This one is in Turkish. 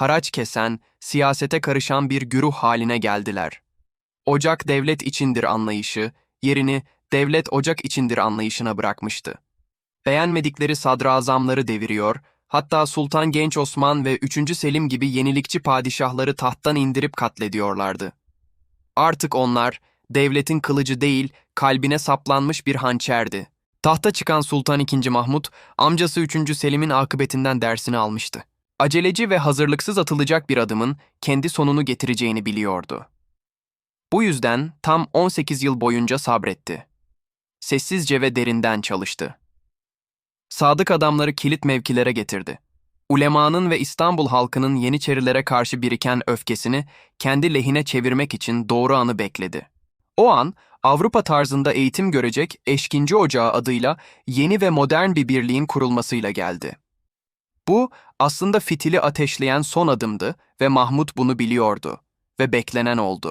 haraç kesen, siyasete karışan bir güruh haline geldiler. Ocak devlet içindir anlayışı, yerini devlet ocak içindir anlayışına bırakmıştı. Beğenmedikleri sadrazamları deviriyor, hatta Sultan Genç Osman ve 3. Selim gibi yenilikçi padişahları tahttan indirip katlediyorlardı. Artık onlar, devletin kılıcı değil, kalbine saplanmış bir hançerdi. Tahta çıkan Sultan II. Mahmut, amcası 3. Selim'in akıbetinden dersini almıştı. Aceleci ve hazırlıksız atılacak bir adımın kendi sonunu getireceğini biliyordu. Bu yüzden tam 18 yıl boyunca sabretti. Sessizce ve derinden çalıştı. Sadık adamları kilit mevkilere getirdi. Ulemanın ve İstanbul halkının Yeniçerilere karşı biriken öfkesini kendi lehine çevirmek için doğru anı bekledi. O an Avrupa tarzında eğitim görecek Eşkinci Ocağı adıyla yeni ve modern bir birliğin kurulmasıyla geldi. Bu aslında fitili ateşleyen son adımdı ve Mahmut bunu biliyordu ve beklenen oldu.